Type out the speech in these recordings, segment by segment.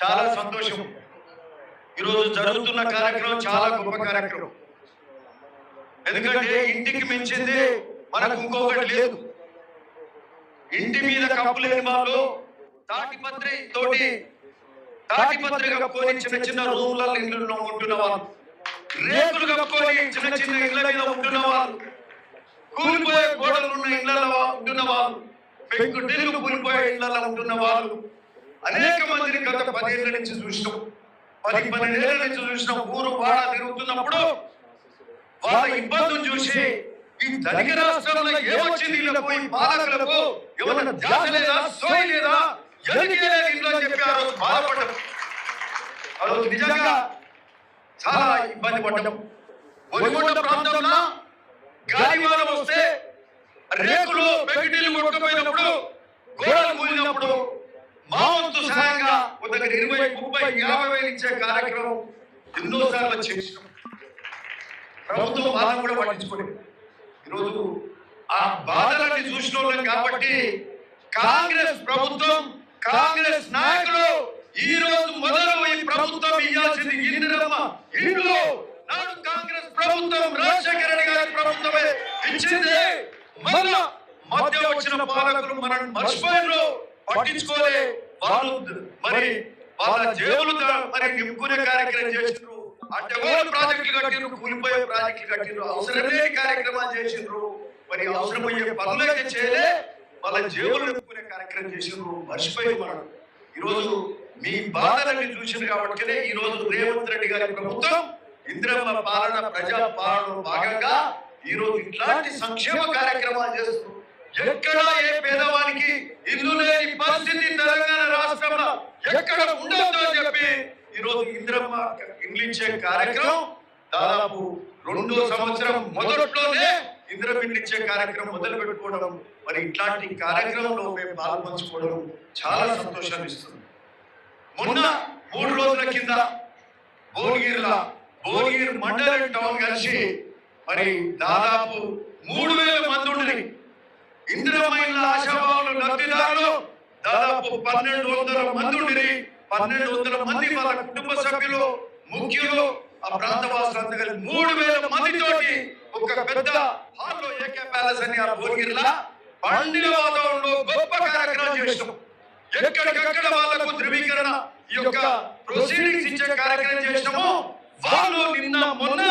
చాలా సంతోషం. ఈరోజు జరుగుతున్న కార్యక్రమం చాలా గొప్ప కార్యక్రమం. ఎందుకంటే ఇంటికి మించింది మనకు ఇంకొకటి లేదు. ఇంటి మీద కప్పు లేని వాళ్ళు తాటిపత్రి తోటి తాటిపత్రి కప్పుకొని చిన్న చిన్న రూమ్లలో ఇళ్ళలో ఉంటున్న వాళ్ళు. రేకులు కప్పుకొని చిన్న చిన్న ఇళ్ళ మీద ఉంటున్న వాళ్ళు. కూలిపోయే గోడలు ఉన్న ఇళ్ళలో ఉంటున్న వాళ్ళు. పెంకుటిల్లు కూలిపోయే ఇళ్ళలో ఉంటున్న వాళ్ళు. అనేక మందిని గత పదేళ్ళ నుంచి చూసినాం. పది పన్నెండేళ్ళ నుంచి చూసినాం. ఊరు వాడ తిరుగుతున్నప్పుడు వాళ్ళ ఇబ్బందులు చూసి ఈ ధనిక రాష్ట్రంలో ఏమొచ్చింది వీళ్ళకు? ఈ పాలకులకు? ధ్యాస లేదా? సోయి లేదా? ఎందుకే లేదు ఇంట్లో అని చెప్పి ఆ రోజు బాధపడ్డాం ఆ రోజు నిజంగా చాలా ఇబ్బంది పడ్డాం. ప్రాంతంలో గాలివానం వస్తే రేకులు కొట్టుకుపోయినప్పుడు గోడలు కూలినప్పుడు మా వంతు సహాయంగా ఒక దగ్గర ఇరవై ముప్పై యాభై వేలు ఇచ్చే కార్యక్రమం ఎన్నోసార్లు చేసినాం ప్రభుత్వం బాధ కూడా పట్టించుకోలేదు. ఈరోజు ఆ బాధలని చూసిన వాళ్ళం కాబట్టి కాంగ్రెస్ ప్రభుత్వం కాంగ్రెస్ నాయకులు ఈ రోజు మొదలు ఈ ప్రభుత్వం ఇవ్వాల్సింది ఇందిరమ్మ ఇండ్లు. నాడు కాంగ్రెస్ ప్రభుత్వం రాజశేఖర రెడ్డి గారి ప్రభుత్వమే ఇచ్చింది. మళ్ళా మధ్య వచ్చిన పాలకులు మనం మర్చిపోయారు పట్టించుకోలే వాళ్ళు మరి వాళ్ళ జేబులు మరి నింపుకునే కార్యక్రమం చేసిండ్రు ఓన్ ప్రాజెక్టులు కట్టిండ్రు కూలిపోయే ప్రాజెక్టులు కట్టిండ్రు అవసరమే కార్యక్రమాలు చేసిండ్రు మరి అవసరమయ్యే పనులు అయితే చేయలే. వాళ్ళ జేబులు నింపుకునే కార్యక్రమం చేసిండ్రు మర్చిపోయి మనం ఈరోజు మీ బాధలన్నీ చూసింది కాబట్టి ఈ రోజు రేవంత్ రెడ్డి గారి ప్రభుత్వం ఇందిరమ్మ పాలన ప్రజా పాలన భాగంగా ఈ రోజు ఇట్లాంటి సంక్షేమ కార్యక్రమాలు చేస్తూ ఎక్కడ ఏ పేదవానికి ఇల్లు లేని పరిస్థితి తెలంగాణ రాష్ట్రంలో ఎక్కడ ఉండదు అని చెప్పి ఈ రోజు ఇందిరమ్మ కార్యక్రమం. దాదాపు రెండో సంవత్సరం మొదట్లోనే ఇంద్రమిండిచ్చే కార్యక్రమం మొదలు పెట్టుకోవడం మరి ఇట్లాంటి కార్యక్రమంలో మేము పాల్పంచుకోవడం చాలా సంతోషాన్ని ఇస్తుంది మొన్న మూడు రోజుల కింద భువనగిరిలో భువనగిరి మండలం టౌన్ కలిసి మరి దాదాపు మూడు వేల మంది ఉండని ఇందిరమైన ఆశాభావులు లబ్ధిదారులు దాదాపు పన్నెండు వందల మంది ఉండిరి పన్నెండు వందల మంది వాళ్ళ కుటుంబ సభ్యులు ముఖ్యులు ఆ ప్రాంత వాసులంతా కలిసి మూడు వేల మందితోటి ఒక పెద్ద హాల్లో ఏకే ప్యాలెస్ అని ఆ భువనగిరిలో పండిన వాతావరణంలో గొప్ప కార్యక్రమం చేసినాం. ఎక్కడికక్కడ వాళ్ళకు ధృవీకరణ ఈ యొక్క ప్రొసీడింగ్స్ ఇచ్చే కార్యక్రమం చేసినాము. వాళ్ళు నిన్న మొన్న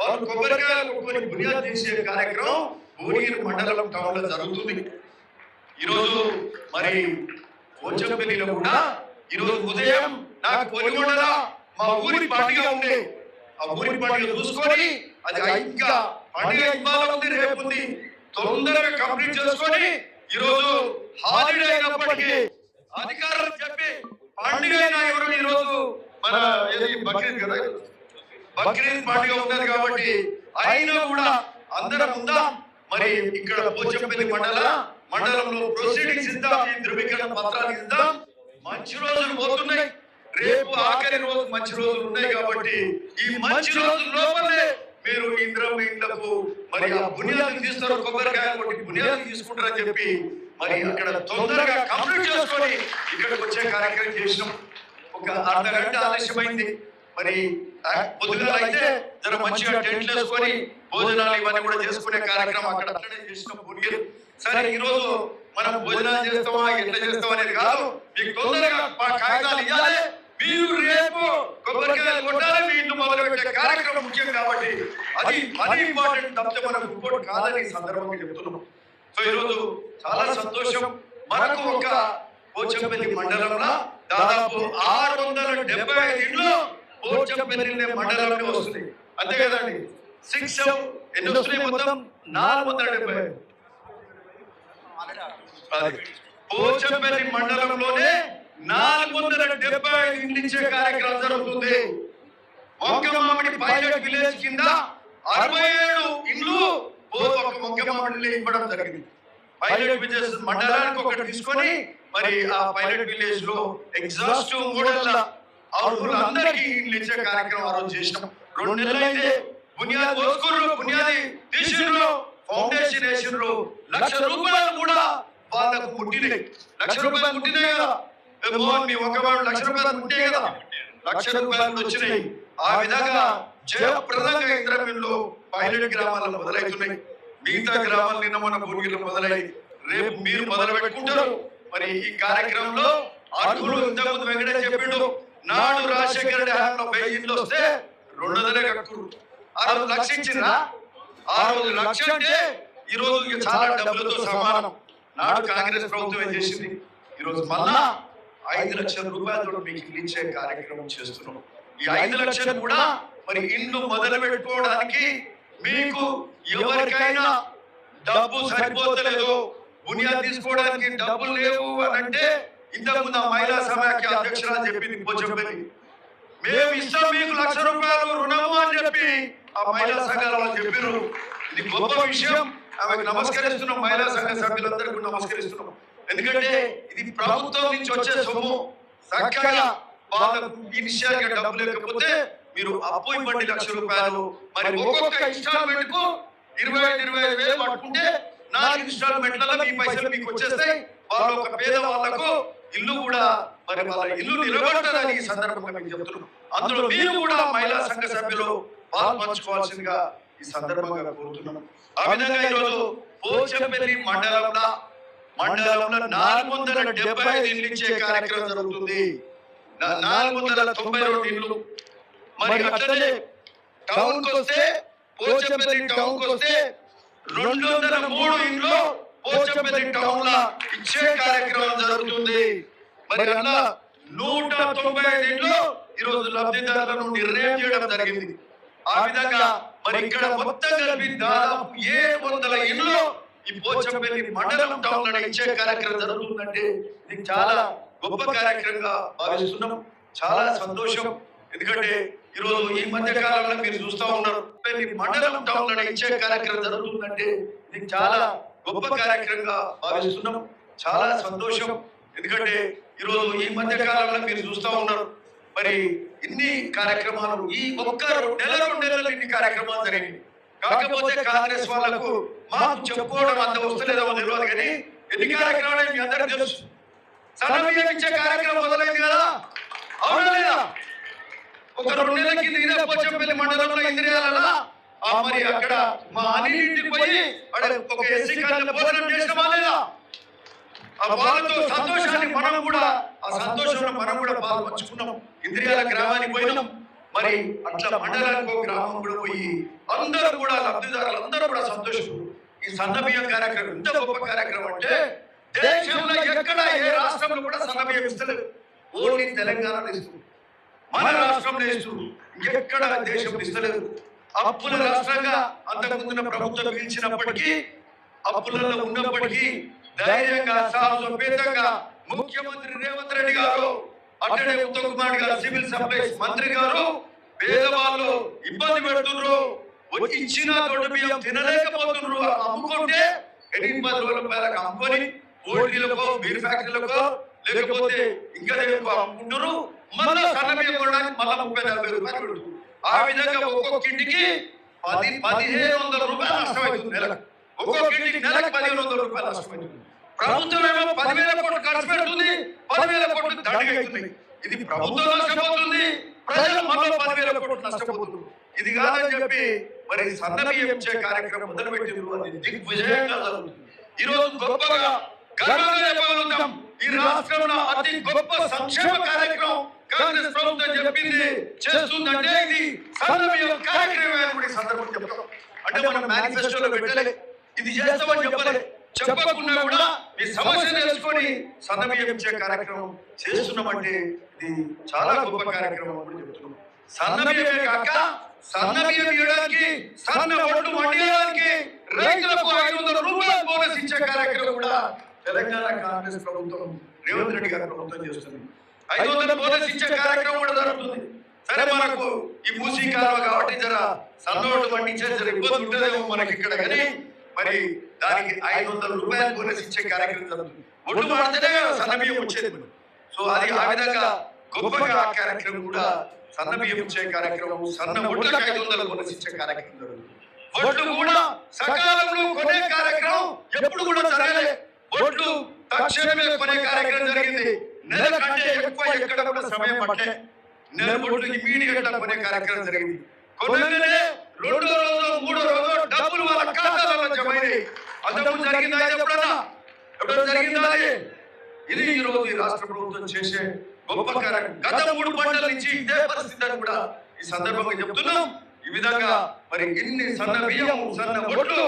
వాళ్ళు కొబ్బరికాయలు కొట్టుకొని బునియాద్ చేసే కార్యక్రమం భువనగిరి మండలం టౌన్ జరుగుతుంది. ఈరోజు మరి పోచంపల్లిలో కూడా ఈరోజు ఉదయం నాకు పొలిగొండల మా ఊరి పండుగ ఉండే ఆ ఊరి పండుగ చూసుకొని అది ఇంకా పండుగ ఇవాళ ఉంది రేపు ఉంది తొందరగా కంప్లీట్ చేసుకొని ఈరోజు హాలిడే అయినప్పటికీ అధికారులు చెప్పి పండుగ అయినా ఎవరు ఈరోజు మన బక్రీద్ కదా? బక్రీద్ పండుగ ఉన్నది కాబట్టి అయినా కూడా అందరం ఉందాం. మరి ఇక్కడ పోచంపల్లి మండల మండలంలో ప్రొసీడింగ్స్ ఇద్దాం. ఈ ధృవీకరణ పత్రాలు ఇద్దాం. మంచి రోజులు పోతున్నాయి. రేపు ఆఖరి రోజు మంచి రోజులు ఉన్నాయి కాబట్టి ఈ మంచి రోజుల లోపలే మీరు ఇంద్రం ఇండ్లకు మరి ఆ బునియాలు తీస్తారు కొబ్బరికాయ కొట్టి బునియాలు తీసుకుంటారని చెప్పి మరి అక్కడ తొందరగా కంప్లీట్ చేసుకొని ఇక్కడికి వచ్చే కార్యక్రమం చేసినాం. ఒక అర్ధ గంట ఆలస్యమైంది. మరి ఆ పొద్దుగాల అయితే జర మంచిగా టెంట్లు వేసుకొని భోజనాలు ఇవన్నీ కూడా చేసుకునే కార్యక్రమం అక్కడ అట్లనే చేసినాం సరే ఈ రోజు మనం భోజనాలు చేస్తామా? ఎట్లా చేస్తామా అనేది కాదు. మీకు తొందరగా కాగితాలు ఇవ్వాలి. మీరు రేపు కొబ్బరికాయలు కొట్టాలి. మీ ఇల్లు మొదలు పెట్టే కార్యక్రమం ముఖ్యం కాబట్టి అది మరీ ఇంపార్టెంట్ తప్పితే మనకు ఇంకోటి కాదని సందర్భంగా చెప్తున్నాం. సో ఈరోజు చాలా సంతోషం. మనకు ఒక పోచంపల్లి మండలంలో దాదాపు ఆరు వందల డెబ్బై ఐదు ఇండ్లు పోచంపల్లి మండలంలో వస్తుంది అంతే కదండి సిక్స్ వస్తున్నాయి మొత్తం నాలుగు వందల డెబ్బై. పోచంపల్లి మండలంలోనే నాలుగు వందల డెబ్బై ఐదు కార్యక్రమం జరుగుతుంది. మొక్క మామిడి పైలట్ విలేజ్ కింద అరవై ఏడు ఇండ్లు పో- ఒక మొక్క మామిడి ఇవ్వడం జరిగింది. పైలట్ విలేజ్ మండలానికి ఒకటి తీసుకొని మరి ఆ పైలట్ విలేజ్లో ఎగ్జాస్టివ్ మోడల్ అర్హులందరికీ ఇండ్లు ఇచ్చే కార్యక్రమం ఆ రోజు చేసినాం. రెండు నెలలు అయితే బునియాది పోసుకుర్రు బునియాది తీసిండ్రు ఫౌండేషన్ వేసిండ్రు లక్ష రూపాయలు కూడా వాళ్ళకు పుట్టినాయి. లక్ష రూపాయలు పుట్టినాయి కదా. మోహన్ మీ ఒకవాడు లక్ష రూపాయలు పుట్టే కదా. లక్ష రూపాయలు వచ్చినాయి. ఆ విధంగా జయప్రదంగా ఇంద్రమిల్లు పైలట్ గ్రామాలను మొదలవుతున్నాయి. మిగతా గ్రామాలు నిన్న మన భూమిలో మొదలై రేపు మీరు మొదలు పెట్టుకుంటారు మరి ఈ కార్యక్రమంలో అర్హులు ఇంతకుముందు వెంకటే చెప్పిండు నాడు రాజశేఖర రెడ్డి హయాంలో వెయ్యి వస్తే రెండు వందలే కట్టుకుంటారు. ఆ రోజు లక్ష ఇచ్చిండ్రా ఆ రోజు లక్ష అంటే ఈ రోజు చాలా డబ్బులతో సమానం. నాడు కాంగ్రెస్ ప్రభుత్వం ఏం చేసింది? ఈ రోజు మళ్ళా ఐదు లక్షల రూపాయలతో మీకు ఇచ్చే కార్యక్రమం చేస్తున్నాం. ఈ ఐదు లక్షలు కూడా మరి ఇల్లు మొదలు పెట్టుకోవడానికి మీకు ఎవరికైనా డబ్బు సరిపోతలేదు. బునియాద్ తీసుకోవడానికి డబ్బులు లేవు అని అంటే ఇంతకుముందు ఆ మహిళా సమాఖ్య అధ్యక్షురాలు చెప్పింది. పోచంపల్లి మేము ఇస్తాం మీకు లక్ష రూపాయలు రుణము అని చెప్పి ఆ మహిళా సంఘాల చెప్పారు. ఇది గొప్ప విషయం. ఆమెకు నమస్కరిస్తున్నాం మహిళా సంఘ సభ్యులందరికీ నమస్కరిస్తున్నాం. ఎందుకంటే ఇది ప్రభుత్వం నుంచి వచ్చే సొమ్ము. చక్కగా వాళ్ళకు ఇనిషియల్గా డబ్బు లేకపోతే మీరు అప్పు ఇవ్వండి లక్ష రూపాయలు. మరి ఒక్కొక్క ఇన్స్టాల్మెంట్కు ఇరవై ఐదు ఇరవై ఐదు వేలు పట్టుకుంటే నాలుగు ఇన్స్టాల్మెంట్లలో మీ పైసలు మీకు వచ్చేస్తాయి. వాళ్ళ ఒక పేద వాళ్ళకు ఇల్లు కూడా మరి వాళ్ళ ఇల్లు నిలబడతారని ఈ సందర్భంగా మీకు చెప్తున్నాం. అందులో మీరు కూడా మహిళా సంఘ సభ్యులు పాల్పంచుకోవాల్సిందిగా ఈ సందర్భంగా కోరుతున్నాం. ఆ విధంగా ఈరోజు పోచంపల్లి మండలంలో మండలంలో నాలుగు వందల డెబ్బై ఐదు ఇల్లు ఇచ్చే కార్యక్రమం జరుగుతుంది. నాలుగు వందల తొంభై రెండు ఇల్లు. మరి అట్లనే టౌన్ వస్తే పోచంపల్లి టౌన్ వస్తే రెండు వందల మూడు ఇంట్లో పోచంపల్లి టౌన్లో ఇచ్చే కార్యక్రమం జరుగుతుంది. మరి అలా నూట తొంభై ఐదు ఇంట్లో ఈ రోజు లబ్ధిదారులను నిర్ణయం చేయడం జరిగింది. ఆ విధంగా మరి ఇక్కడ మొత్తం కలిపి దాదాపు ఏడు వందల ఇల్లు ఈ పోచంపల్లి మండలం టౌన్లో ఇచ్చే కార్యక్రమం జరుగుతుందంటే ఇది చాలా గొప్ప కార్యక్రమంగా భావిస్తున్నాం. చాలా సంతోషం. ఎందుకంటే ఈ రోజు ఈ మధ్య కాలంలో మీరు చూస్తా ఉన్నారు. మండలం టౌన్లో ఇచ్చే కార్యక్రమం జరుగుతుందంటే ఇది చాలా గొప్ప కార్యక్రమంగా భావిస్తున్నాం. చాలా సంతోషం. ఎందుకంటే ఈ రోజు ఈ మధ్య కాలంలో మీరు చూస్తా ఉన్నారు. మరి ఇన్ని కార్యక్రమాలు ఈ ఒక్క రెండు నెల రెండు నెలలు ఇన్ని కార్యక్రమాలు జరిగింది కాకపోతే కాంగ్రెస్ వాళ్ళకు మాకు చెప్పుకోవడం అంత వస్తలేదో తెలియదు కానీ? ఎన్ని కార్యక్రమాలు మీ అందరికీ తెలుసు? సడన్ ఇచ్చే కార్యక్రమం మొదలైంది కదా? అవునా లేదా? ఒక రెండు నెలల కింద ఇదే పోచంపల్లి మండలంలో ఇంద్రియాల ఆ మరి అక్కడ మా అన్నింటికి పోయి అక్కడ ఒక ఎస్సీ కాలనీ భోజనం చేసినామా లేదా? ఆ వాళ్ళతో సంతోషాన్ని మనం కూడా ఆ సంతోషంలో మనం కూడా బాగా పంచుకున్నాం. ఇంద్రియాల గ్రామానికి పోయినాం. మరి అట్లా మండలానికి గ్రామం కూడా పోయి అందరూ కూడా లబ్ధిదారులు అందరూ కూడా సంతోషం. ఈ సన్నబియ్యం కార్యక్రమం ఎంత గొప్ప కార్యక్రమం అంటే దేశంలో ఎక్కడ ఏ రాష్ట్రంలో కూడా సన్నబియ్యం ఇస్తలేదు. ఓన్లీ తెలంగాణ ఇస్తుంది మన రాష్ట్రంలో ఇస్తుంది ఎక్కడ దేశం ఇస్తలేదు. అప్పుల రాష్ట్రంగా అంతకుముందున్న ప్రభుత్వం పిలిచినప్పటికీ అప్పులలో ఉన్నప్పటికీ ధైర్యంగా సాహసోపేతంగా ముఖ్యమంత్రి రేవంత్ రెడ్డి గారు అక్కడే ఉత్తమ్ కుమార్ గారు సివిల్ సప్లైస్ మంత్రి గారు పేదవాళ్ళు ఇబ్బంది పెడుతున్నారు. ఇచ్చిన దొడ్డు బియ్యం తినలేకపోతున్నారు. అమ్ముకుంటే ఎనిమిది రోజుల రూపాయలకు అమ్ముకొని పోటీలకో బీర్ ఫ్యాక్టరీలకో లేకపోతే ఇంకా అమ్ముకుంటారు మళ్ళీ సన్న బియ్యం కొనడానికి మళ్ళీ ముప్పై నలభై రూపాయలు పెడుతున్నారు. ఆ విధంగా ఒక్కొక్క ఇంటికి పది పదిహేను వందల రూపాయలు నష్టమవుతుంది నెలకు ఒక్కొక్క ఇంటికి నెలకు పదిహేను వందల రూపాయలు నష్టమవుతుంది ప్రభుత్వం ఏమో పదివేల కోట్లు ఖర్చు పెడుతుంది పదివేల కోట్లు దండగా అవుతుంది ఇది ప్రభుత్వం నష్టపోతుంది ప్రజలు మళ్ళీ పదివేల కోట్లు నష్టపోతుంది ఇది కాదని చెప్పి మరి సన్నబియ్యం ఇచ్చే కార్యక్రమం మొదలుపెట్టింది అది దిగ్విజయంగా జరుగుతుంది. ఈ రోజు గొప్పగా గర్వంగా చెప్పగలుగుతాం ఈ రాష్ట్రంలో అతి గొప్ప సంక్షేమ కార్యక్రమం కాంగ్రెస్ ప్రభుత్వం చెప్పింది చేస్తుందంటే ఇది సన్నబియ్యం కార్యక్రమం సందర్భంగా చెప్తాం. అంటే మనం మేనిఫెస్టోలో పెట్టలే. ఇది చేస్తామని చెప్పలే. చెప్పకుండా కూడా ఈ సమస్య తెలుసుకొని సన్నబియ్యం ఇచ్చే కార్యక్రమం చేస్తున్నామంటే ఇది చాలా గొప్ప కార్యక్రమం అని చెప్తున్నాం. సన్నబియ్యమే కాక ఇవ్వడానికి సన్న ఒడ్డు వండియడానికి రైతులకు ఐదు వందల రూపాయల బోనస్ ఇచ్చే కార్యక్రమం కూడా తెలంగాణ కాంగ్రెస్ ప్రభుత్వం రేవంత్ రెడ్డి గారి ప్రభుత్వం చేస్తుంది. ఐదు వందల బోనస్ ఇచ్చే కార్యక్రమం కూడా జరుగుతుంది. సరే మనకు ఈ మూసీ కాలువ కాబట్టి జర సన్నోడు పండించే జర ఇబ్బంది ఉంటుందేమో మనకి ఇక్కడ కానీ మరి దానికి ఐదు వందల రూపాయల బోనస్ ఇచ్చే కార్యక్రమం జరుగుతుంది ఒడ్డు మాడితేనే సన్న బియ్యం వచ్చేది. సో అది ఆ విధంగా గొప్పగా ఆ కార్యక్రమం కూడా సన్న బియ్యం ఇచ్చే కార్యక్రమం సన్న ఒడ్లకు ఐదు వందల బోనస్ ఇచ్చే కార్యక్రమం జరుగుతుంది. ఒడ్లు కూడా సకాలంలో కొనే కార్యక్రమం ఎప్పుడు కూడా జరగలే. ఒడ్లు తక్షణమే కొనే కార్యక్రమం జరిగింది. నెల కంటే ఎక్కువ ఎక్కడ కూడా సమయం పట్టలే. నెల కోట్లు ఇమీడియట్గా కొనే కార్యక్రమం జరిగింది కొనగానే రెండో రోజు మూడో రోజు డబ్బులు వాళ్ళ ఖాతాలలో జమ అయినాయి అంతకుముందు జరిగిందా ఎప్పుడన్నా? ఎప్పుడన్నా? జరిగిందా? ఇది ఈ రోజు ఈ రాష్ట్ర ప్రభుత్వం చేసే గొప్ప కార్యక్రమం గత మూడు పంటల నుంచి ఇదే పరిస్థితి అని కూడా ఈ సందర్భంగా చెప్తున్నాం. ఈ విధంగా మరి ఇన్ని సన్న బియ్యం సన్న ఒడ్లు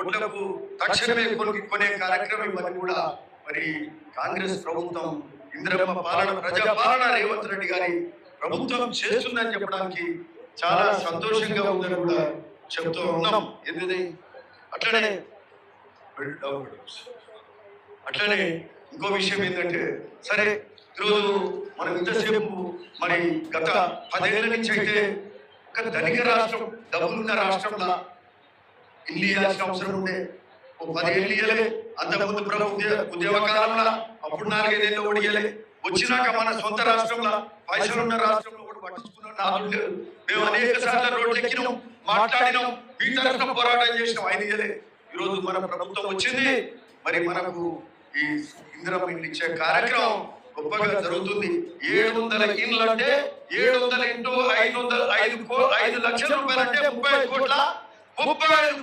ఒడ్లకు తక్షణమే కొనుక్కు కొనే కార్యక్రమం ఇవన్నీ కూడా మరి కాంగ్రెస్ ప్రభుత్వం ఇందిరమ్మ పాలన ప్రజా పాలన రేవంత్ రెడ్డి గారి ప్రభుత్వం చేస్తుందని చెప్పడానికి చాలా సంతోషంగా ఉందని కూడా చెప్తూ ఉన్నాం. ఎందుది అట్లనే అట్లనే ఇంకో విషయం ఏంటంటే సరే ఈరోజు మనం ఇంతసేపు మరి గత పదేళ్ళ నుంచి అయితే ఒక ధనిక రాష్ట్రం డబ్బులున్న రాష్ట్రంలో ఇల్లు ఇవ్వాల్సిన అవసరం ఉండే ఓ పదేళ్ళు ఇయ్యలే అంతకుముందు ప్రభు ఉద్య- ఉద్యమ కాలంలో అప్పుడు నాలుగైదేళ్ళు కూడా వచ్చినాక మన సొంత రాష్ట్రంలో పైసలు ఉన్న రాష్ట్రంలో కూడా పట్టించుకున్న నాలుగు మేము అనేక సార్లు రోడ్లు ఎక్కినాం మాట్లాడినాం మీ తరఫున పోరాటం చేసినాం ఆయన ఇయ్యలే ఈరోజు మన ప్రభుత్వం వచ్చింది. మరి మనకు ఈ ఇందిరమ్మ ఇచ్చే కార్యక్రమం గొప్పగా జరుగుతుంది. ఏడు వందల ఇండ్లు అంటే ఏడు వందల ఇంటూ ఐదు వందల ఐదు ఐదు లక్షల రూపాయలు అంటే ముప్పై ఐదు కోట్ల. ముప్పై ఐదు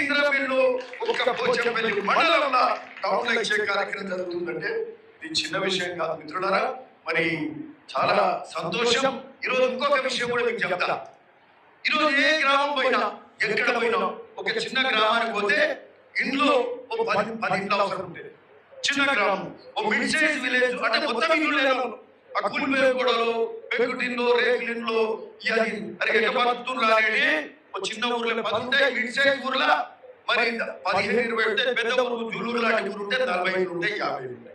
ఇందిరమ్మ ఇల్లు ఒక్క పోచంపల్లి మండలంలో టౌన్ ఇచ్చే కార్యక్రమం జరుగుతుందంటే ఇది చిన్న విషయం కాదు మిత్రులారా. మరి చాలా సంతోషం. ఈరోజు ఇంకొక విషయం కూడా మీకు చెప్తా. ఈరోజు ఏ గ్రామం పోయినా ఎక్కడ పోయినా ఒక చిన్న గ్రామానికి పోతే ఇంట్లో ఓ పది పది ఇంట్లో అవసరం ఉంటుంది. చిన్న గ్రామం. ఓ మిడ్ సైజ్ విలేజ్ అంటే మొత్తం ఇల్లు లేదు ఆ కూలిపోయే గొడవలు పెంకుటిన్లు రేకులిన్లు ఇవన్నీ అరే ఎట్లా బతుకుతున్నారు అనేది ఒక చిన్న ఊర్లో పది ఉంటాయి మిడ్ సైజ్ ఊర్లో. మరి పదిహేను ఇరవై ఉంటాయి పెద్ద ఊరు జులూరు లాంటి ఊరు ఉంటే నలభై ఐదు ఉంటాయి. యాభై ఉంటాయి.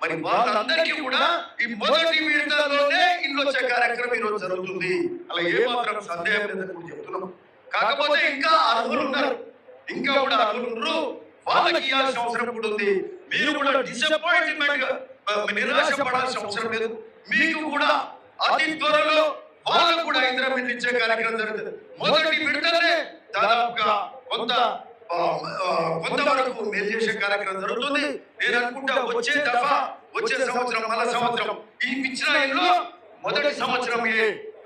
మరి వాళ్ళందరికీ కూడా ఈ మొదటి విడతలోనే ఇల్లు వచ్చే కార్యక్రమం ఈరోజు జరుగుతుంది. అలా ఏ మాత్రం సందేహం లేదని చెప్తున్నాం కాకపోతే ఇంకా అర్హులు ఉన్నారు. ఇంకా కూడా అర్హులు ఉన్నారు. వాళ్ళకి ఇవ్వాల్సిన అవసరం కూడా ఉంది. మీరు కూడా డిసప్పాయింట్మెంట్ నిరాశ పడాల్సిన అవసరం లేదు. మీకు కూడా అతి త్వరలో వాళ్ళకు కూడా ఇంద్రమిల్ ఇచ్చే కార్యక్రమం జరుగుతుంది. మొదటి విడతనే దాదాపుగా కొంత కొంతవరకు మేలు చేసే కార్యక్రమం జరుగుతుంది. నేను అనుకుంటా వచ్చే దఫా వచ్చే సంవత్సరం మళ్ళా సంవత్సరం. ఈ ఇచ్చిన ఇల్లు మొదటి సంవత్సరం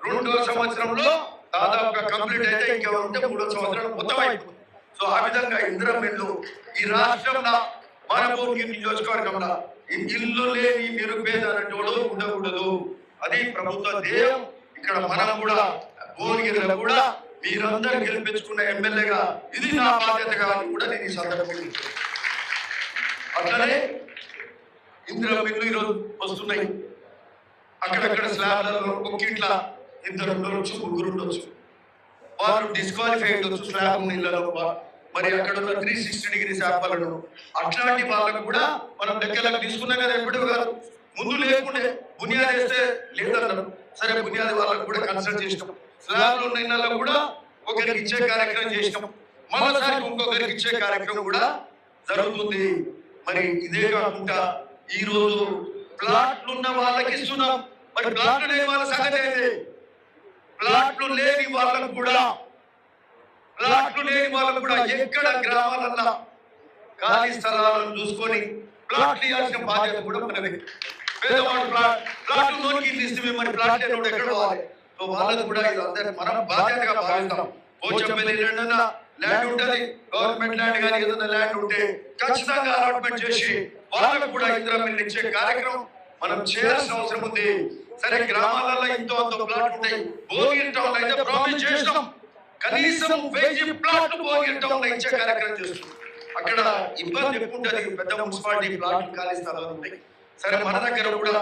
రెండో సంవత్సరంలో దాదాపుగా కంప్లీట్ అయితే ఇంకా ఉంటే మూడో సంవత్సరం మొత్తం అయిపోతుంది. సో ఆ విధంగా ఇందిరం ఇల్లు ఈ రాష్ట్రంలో మన భూమి నియోజకవర్గంలో ఇల్లు లేని నిరుపేద అనేటోడు ఉండకూడదు. అది ప్రభుత్వ ధ్యేయం. ఇక్కడ మనం కూడా భువనగిరిలో కూడా మీరందరూ గెలిపించుకున్న ఎమ్మెల్యేగా ఇది నా బాధ్యతగా అని కూడా నేను ఈ సందర్భంగా. అట్లనే ఇందిరా మిల్లు ఈరోజు వస్తున్నాయి. అక్కడక్కడ స్లాబ్లలో ఒక ఇంట్ల ఇద్దరు ఉండొచ్చు ముగ్గురు ఉండొచ్చు. వారు డిస్క్వాలిఫై ఉండొచ్చు స్లాబ్ నీళ్ళలో మరి అక్కడ ఉన్న త్రీ సిక్స్టీ డిగ్రీ శాపాలను అట్లాంటి వాళ్ళకు కూడా మనం లెక్కలకు తీసుకున్నాం కదా ఎప్పుడు కాదు ముందు లేకుండే బునియాది వేస్తే లేదన్నారు. సరే బునియాది వాళ్ళకు కూడా కన్సల్ట్ చేసినాం. స్లాబ్ ఉన్న ఇళ్ళలో కూడా ఒకరికి ఇచ్చే కార్యక్రమం చేసినాం. మరోసారి ఇంకొకరికి ఇచ్చే కార్యక్రమం కూడా జరుగుతుంది. మరి ఇదే కాకుండా ఈ రోజు ప్లాట్లు ఉన్న వాళ్ళకి ఇస్తున్నాం. మరి ప్లాట్లు లేని వాళ్ళ సంగతి ప్లాట్లు లేని వాళ్ళకు కూడా ప్లాట్లు లేని వాళ్ళకు కూడా ఎక్కడ గ్రామాలన్నా ఖాళీ స్థలాలను చూసుకొని ప్లాట్లు ఇవ్వాల్సిన బాధ్యత కూడా మనమే పేదవాడు ప్లాట్ ప్లాట్లు నోటికి తీస్తే మరి ప్లాట్ లేనోడు ఎక్కడ పోవాలి? వాళ్ళకు కూడా ఇది అందరి మనం బాధ్యతగా భావిస్తాం. పోచంపల్లి రెండన్న ల్యాండ్ ఉంటుంది. గవర్నమెంట్ ల్యాండ్ కానీ ఏదైనా ల్యాండ్ ఉంటే ఖచ్చితంగా అలాట్మెంట్ చేసి వాళ్ళకు కూడా ఇందిరా మిల్లు ఇచ్చే కార్యక్రమం మనం చేయాల్సిన అవసరం ఉంది. సరే గ్రామాలలో ఇంతో అంత ప్లాట్ ఉంటాయి. టౌన్లో అయితే ప్రామిస్ చేసినాం కనీసం వెయ్యి ప్లాట్లు భోగిరి టౌన్ ఇచ్చే కార్యక్రమం చేస్తున్నాం అక్కడ ఇబ్బంది ఎక్కువ ఉంటది. పెద్ద మున్సిపాలిటీ ప్లాట్లు ఖాళీ స్థలాలు ఉంటాయి. సరే మన దగ్గర కూడా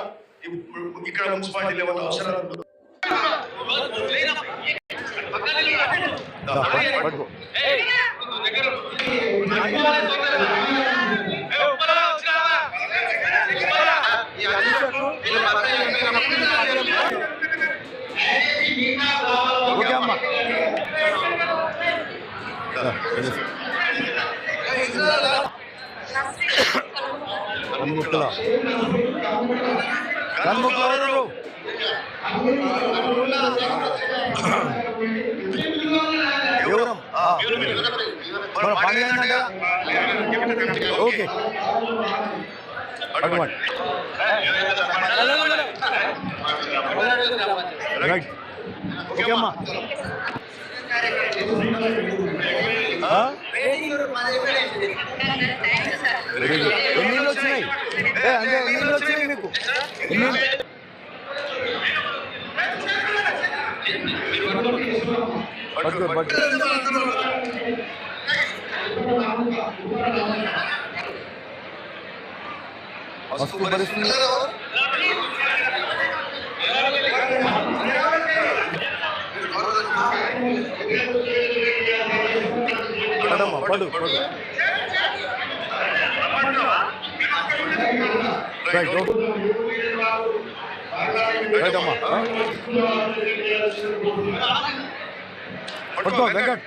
ఇక్కడ మున్సిపాలిటీ ఏమన్నా అవసరాలు ఉండదు. పట్టుకో ఓకే అమ్మా కన్ముక్కల కన్ముక్కలు ఎవరం ఆ, మన పని ఏంటంటే ఓకే అటువంటి రైట్ ఓకే అమ్మా. ఎన్ని వచ్చినాయి అంటే ఎన్ని వచ్చినాయి మీకు పట్టుకో పట్టుకో పరిస్థితి పడమ్మా పడు పడు రైట్ రైట్ అమ్మా? పట్టుకో వెంకట్.